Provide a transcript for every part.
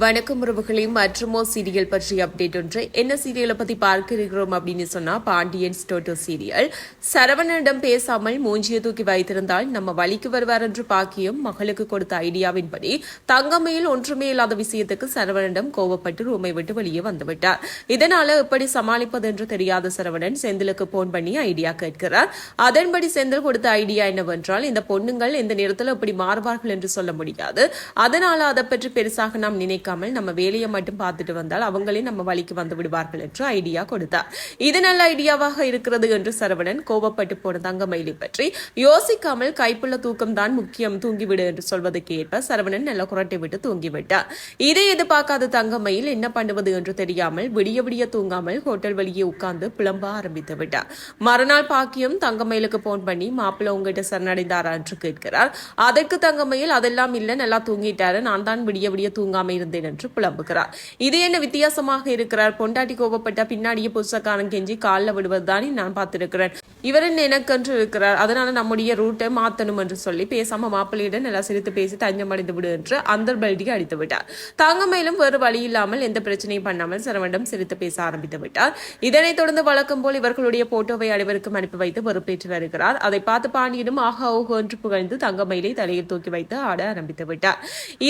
வணக்கம் உறவுகளே மற்றுமோ சீரியல் பற்றிய அப்டேட் ஒன்று என்ன சீரியலை பத்தி பார்க்க இருக்கிறோம் அப்படின்னு சொன்னா பாண்டியன் ஸ்டோட்டோ சீரியல் சரவணனிடம் பேசாமல் மூஞ்சியை தூக்கி வைத்திருந்தால் நம்ம வழிக்கு வருவார் என்று பாக்கியம் மகளுக்கு கொடுத்த ஐடியாவின்படி தங்கமையில் ஒன்றுமே இல்லாத விஷயத்துக்கு சரவணனிடம் கோவப்பட்டு ரூமை விட்டு வெளியே வந்துவிட்டார் இதனால எப்படி சமாளிப்பது என்று தெரியாத சரவணன் செந்திலுக்கு போன் பண்ணி ஐடியா கேட்கிறார். அதன்படி செந்தில் கொடுத்த ஐடியா என்னவென்றால் இந்த பொண்ணுங்கள் இந்த நேரத்தில் இப்படி மாறுவார்கள் என்று சொல்ல முடியாது. அதனால அதை பற்றி பெருசாக நாம் நினைக்காமல் நம்ம வேலையை மட்டும் பார்த்துட்டு வந்தால் அவங்களே நம்ம வழிக்கு வந்து விடுவார்கள் என்று ஐடியா கொடுத்தார். இது நல்ல ஐடியாவாக இருக்கிறது என்று சரவணன் கோபப்பட்டு போன தங்கமயிலை பற்றி யோசிக்காமல் கைப்புள்ள தூக்கம் தான் முக்கியம் தூங்கிவிடு என்று சொல்வதற்கு ஏற்ப சரவணன் நல்ல குரட்டை விட்டு தூங்கிவிட்டார். இதை எதிர்பார்க்காத தங்கமயில் என்ன பண்ணுவது என்று தெரியாமல் விடிய விடிய தூங்காமல் ஹோட்டல் வெளியே உட்கார்ந்து புலம்ப ஆரம்பித்து விட்டார். மறுநாள் பாக்கியம் தங்கமயிலுக்கு போன் பண்ணி மாப்பிள்ள உங்ககிட்ட சரணடைந்தாரா? என்று கேட்கிறார். அதற்கு தங்கமயில் அதெல்லாம் இல்லை நல்லா தூங்கிட்டாரு. நான் தான் விடிய விடிய தூங்காம இருந்தேன். என்று புலம்புகிறார். இது என்ன வித்தியாசமாக இருக்கிறார்? பொண்டாட்டி கோபப்பட்ட பின்னாடியே புதுசக்காரன் கெஞ்சி காலில் விடுவதுதானே நான் பார்த்திருக்கிறேன். இவர் எனக்கென்று இருக்கிறார் அதனால நம்முடைய ரூட்டை மாத்தணும் என்று சொல்லி பேசாம மாப்பிள்ளையிடம் நல்லா சிரித்து பேசி தஞ்சம் அடைந்து விடு என்று அந்த பெல்டியை அடித்து விட்டார். தங்கமயிலும் வேறு வழி இல்லாமல் எந்த பிரச்சனையும் பண்ணாமல் சிறவனிடம் சிரித்து பேச ஆரம்பித்து விட்டார். இதனைத் தொடர்ந்து வழக்கம் போல் இவர்களுடைய போட்டோவை அனைவருக்கும் அனுப்பி வைத்து வெறுப்பேற்று வருகிறார். அதை பார்த்து பாண்டியனும் ஆஹா ஓஹோ என்று புகழ்ந்து தங்கமயிலை தலையில் தூக்கி வைத்து ஆட ஆரம்பித்து விட்டார்.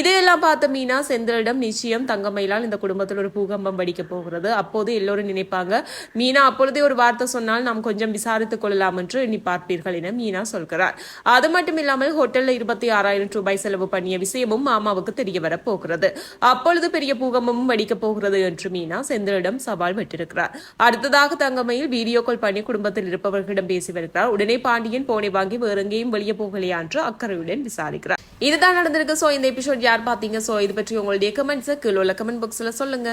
இதையெல்லாம் பார்த்த மீனா செந்திலிடம் நிச்சயம் தங்கமயிலால் இந்த குடும்பத்தில் ஒரு பூகம்பம் வெடிக்க போகிறது. அப்போது எல்லோரும் நினைப்பாங்க மீனா அப்பொழுதே ஒரு வார்த்தை சொன்னால் நாம் கொஞ்சம் விசாரித்து கொள்ளலாம் என்று எண்ணி பார்ப்பீர்கள் என மீனா சொல்கிறார். அது மட்டும் இல்லாமல் ஹோட்டல்ல இருபத்தி ஆறாயிரம் ரூபாய் செலவு பண்ணிய விஷயமும் மாமாவுக்கு தெரிய வரப்போகிறது அப்பொழுது பெரிய பூகம்பமும் வெடிக்கப் போகிறது என்று மீனா செந்திலிடம் சவால் விட்டிருக்கிறார். அடுத்ததாக தங்கமையில் வீடியோ கால் பண்ணி குடும்பத்தில் இருப்பவர்களிடம் பேசி வருகிறார். உடனே பாண்டியன் போனை வாங்கி வேறெங்கேயும் வெளியே போகலையா என்று அக்கறையுடன் விசாரிக்கிறார். இதுதான் நடந்திருக்கு. சோ இந்த எபிசோட் யார் பாத்தீங்க சோ இது பற்றி உங்களுடைய கமெண்ட்ஸ் கீழே உள்ள கமெண்ட் பாக்ஸ்ல சொல்லுங்க.